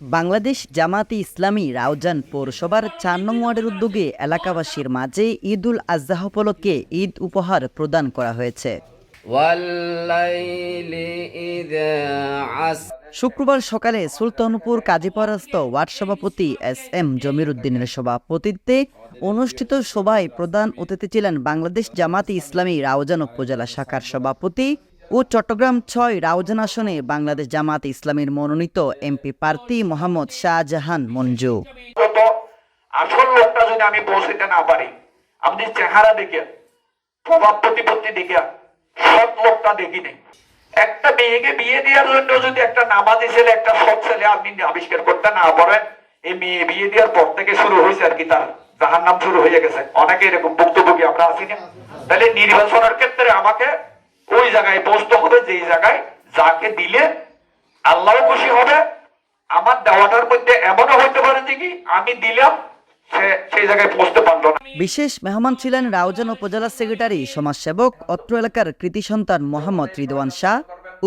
বাংলাদেশ জামাতে ইসলামী রাউজান পৌরসভার চার নং ওয়ার্ডের উদ্যোগে এলাকাবাসীর মাঝে ঈদ উল আজহা উপলক্ষে ঈদ উপহার প্রদান করা হয়েছে। শুক্রবার সকালে সুলতানপুর কাজীপাড়াস্থ ওয়ার্ড সভাপতি এস এম জমির উদ্দিনের সভাপতিত্বে অনুষ্ঠিত সভায় প্রধান অতিথি ছিলেন বাংলাদেশ জামাতি ইসলামী রাউজান উপজেলা শাখার সভাপতি ও চট্টগ্রাম ছয় রাউজান আসনে বাংলাদেশ জামাতে ইসলামীর মনোনীত এমপি প্রার্থী মোহাম্মদ শাহজাহান মঞ্জু। আসল লোকটা যদি আমি পৌঁছাতে না পারি, আপনি চেহারা দেখে প্রভাব প্রতিপত্তি দেখে সৎ লোকটা দেখি নেই। একটা মেয়েকে বিয়ে দেওয়ার জন্য যদি একটা নামাজি ছেলে, একটা সৎ ছেলে আপনি আবিষ্কার করতে না পারেন, এই মেয়ে বিয়ে দেওয়ার পর থেকে শুরু হয়েছে আর কি তার জাহার নাম শুরু হয়ে গেছে। অনেকে এরকম ভুক্তভোগী আমরা আছি না তাহলে নির্বাচনের ক্ষেত্রে আমাকে ওই জায়গায় বসতে হবে, যেই জায়গায় যাকে দিলে আল্লাহ খুশি হবে। আমার দেওয়াটার মধ্যে এমনও হইতে পারে যে কি, আমি দিলাম বিশেষ মেহমান ছিলেন রাউজান উপজেলা সেক্রেটারি, সমাজসেবক, অত্র এলাকার কৃতি সন্তান মোহাম্মদ রিদওয়ান শাহ,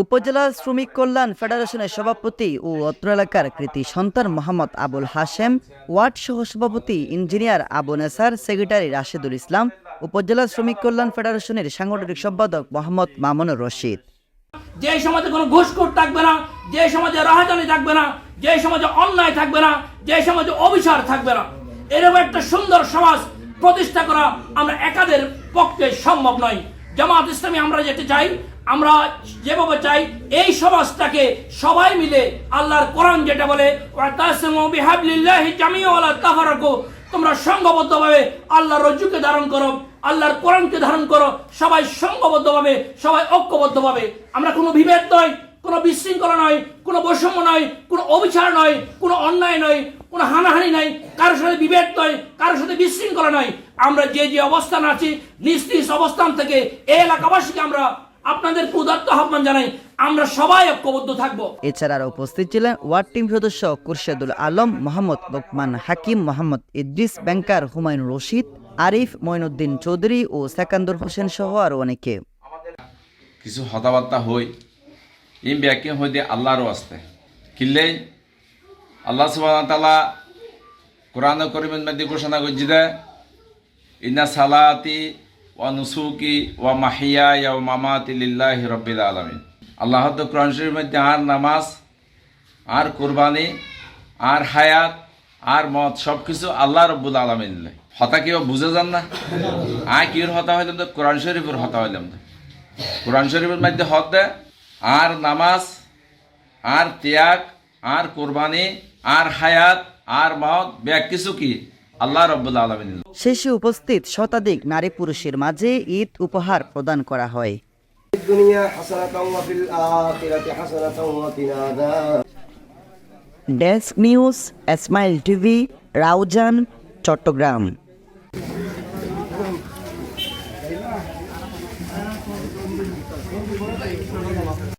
উপজেলা শ্রমিক কল্যাণ ফেডারেশনের সভাপতি ও অত্র এলাকার কৃতি সন্তান মোহাম্মদ আবুল হাশেম, ওয়ার্ড সহসভাপতি ইঞ্জিনিয়ার আবু নেসার, সেক্রেটারি রাশেদুল ইসলাম উপজেলা শ্রমিক কল্যাণ ফেডারেশনের সাংগঠনিক সম্পাদক মোহাম্মদ মামুনুর রশিদ। যে সমাজে কোনো ঘুষখোর থাকবে না, যে সমাজে রাহাজানি থাকবে না, যে সমাজে অন্যায় থাকবে না, যে সমাজে অবিচার থাকবে না, এরকম একটা সুন্দর সমাজ প্রতিষ্ঠা করা আমরা একাদের পক্ষে সম্ভব নয়। জামাত ইসলামী আমরা যেতে চাই, আমরা যেভাবে চাই, এই সমাজটাকে সবাই মিলে আল্লাহর কোরআন যেটা বলে তোমরা সংঘবদ্ধভাবে আল্লাহর রজ্জুকে ধারণ করো। আল্লাহর কোরআনকে ধারণ করো, সবাই সংঘবদ্ধভাবে সবাই ঐক্যবদ্ধভাবে। আমরা কোনো বিভেদ নয় কোনো বিশৃঙ্খলা নয় কোনো বৈষম্য নয় কোনো অবিচার নয় কোনো অন্যায় নয় কোনো হানাহানি নয় কারোর সাথে বিভেদ নয় কারোর সাথে বিশৃঙ্খলা নয় আমরা যে যে অবস্থান আছি, নিজ নিজ অবস্থান থেকে এই এলাকাবাসীকে আমরা আপনাদের উদাত্ত আহ্বান জানাই, আমরা সবাই ঐক্যবদ্ধ থাকব। এছাড়া আরও উপস্থিত ছিলেন ওয়ার্ড টিম সদস্য কুরশেদুল আলম, মোহাম্মদ লোকমান হাকিম, মোহাম্মদ ইদ্রিস, ব্যাংকার হুমায়ুন রশিদ আরিফ মঈনুদ্দিন চৌধুরী ও সেকান্দর হোসেন সহ আরও অনেকে। কিছু কথাবার্তা হই ইম ব্যাখ্যা হইতে আল্লাহরও আসতে কিনলে আল্লাহ সুবাহ তালা কোরআন করিমের মধ্যে ঘোষণা করছি দে ইন্না সালাতি ওয়া নুসুকি ওয়া মাহিয়া ওয়া মামাতি লিল্লাহি রব্বিল আলামিন। আল্লাহ তো কোরআন শরীফের মধ্যে আর নামাজ, আর কোরবানি, আর হায়াত আর মত সব কিছু আল্লাহ রব্বুল আলমিন হতা কেউ বুঝে যান না আয় কির হতা হইলাম তো কোরআন শরীফের হতা হইলাম তো কোরআন শরীফের মধ্যে হদ দেয় আর নামাজ আর ত্যাগ আর কোরবানি আর হায়াত আর মত ব্যাগ কিছু কি আল্লাহ রব্বুল আলমিন শেষে উপস্থিত শতাধিক নারী পুরুষের মাঝে ঈদ উপহার প্রদান করা হয় الدنيا حسنة وفي الآخرة حسنة وقنا عذاب Desk news smile TV Raozan Chattogram